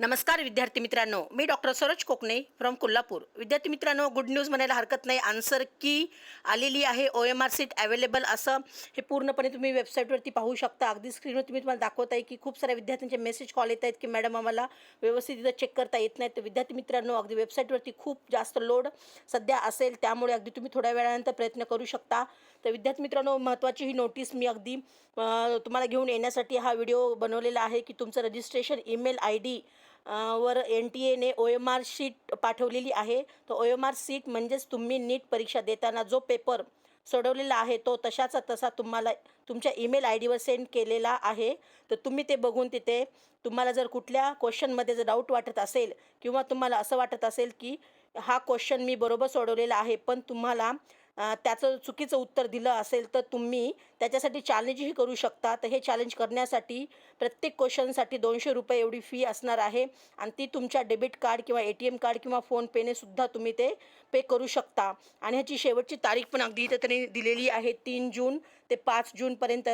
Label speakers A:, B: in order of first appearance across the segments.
A: नमस्कार विद्यार्थी मित्रांनो. मी डॉक्टर सरोज कोकणे फ्रॉम कोल्हापूर. विद्यार्थी मित्रांनो गुड न्यूज म्हणायला हरकत नाही. आन्सर की आलेली आहे. O M R sheet available असं हे पूर्णपणे तुम्ही वेबसाईटवरती पाहू शकता. अगदी स्क्रीनवर तुम्ही तुम्हाला दाखवत आहे की खूप साऱ्या विद्यार्थ्यांचे मेसेज कॉल येत आहेत की मॅडम आम्हाला व्यवस्थित इथं चेक करता येत नाही तर विद्यार्थी मित्रांनो अगदी वेबसाईटवरती खूप जास्त लोड सध्या असेल. त्यामुळे अगदी तुम्ही थोड्या वेळानंतर प्रयत्न करू शकता. तर विद्यार्थी मित्रांनो महत्त्वाची ही नोटीस मी अगदी तुम्हाला घेऊन येण्यासाठी हा व्हिडिओ बनवलेला आहे की तुमचं रजिस्ट्रेशन ईमेल आय डी वर एन टी एने ओ एम आर शीट पाठवलेली आहे. तर ओ एम आर सीट म्हणजेच तुम्ही नीट परीक्षा देताना जो पेपर सोडवलेला आहे तो तशाचा तसा तुम्हाला तुमच्या ईमेल आय डीवर सेंड केलेला आहे. तर तुम्ही ते बघून तिथे तुम्हाला जर कुठल्या क्वेश्चनमध्ये जर डाऊट वाटत असेल किंवा तुम्हाला असं वाटत असेल की हा क्वेश्चन मी बरोबर सोडवलेला आहे पण तुम्हाला त्याचं चुकीचं उत्तर दिलं असेल तर तुम्ही त्याच्यासाठी चॅलेंजही करू शकता. तर हे चॅलेंज करण्यासाठी प्रत्येक क्वेश्चनसाठी दोनशे रुपये एवढी फी असणार आहे. आणि ती तुमच्या डेबिट कार्ड किंवा ए टी एम कार्ड किंवा फोनपेने सुद्धा तुम्ही ते पे करू शकता. आणि ह्याची शेवटची तारीख पण अगदी इथं त्यांनी दिलेली आहे तीन जून ते पाच जूनपर्यंत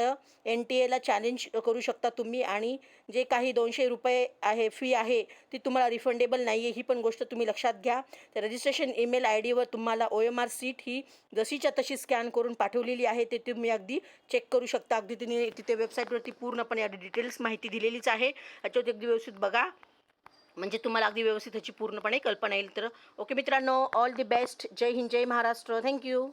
A: एन टी एला चॅलेंज करू शकता तुम्ही. आणि जे काही दोनशे रुपये आहे फी आहे ती तुम्हाला रिफंडेबल नाही आहे ही पण गोष्ट तुम्ही लक्षात घ्या. तर रजिस्ट्रेशन ईमेल आय डीवर तुम्हाला ओ एम आर सीट ही जशीच्या तशी स्कॅन करून पाठवलेली आहे ते तुम्ही अगदी चेक करू शकता. अगदी तिने तिथे वेबसाईटवरती पूर्णपणे या डिटेल्स माहिती दिलेलीच आहे. याच्यावरती अगदी व्यवस्थित बघा. म्हणजे तुम्हाला अगदी व्यवस्थित ह्याची पूर्णपणे कल्पना येईल तर. ओके मित्रांनो ऑल दी बेस्ट जय हिंद जय महाराष्ट्र. Thank you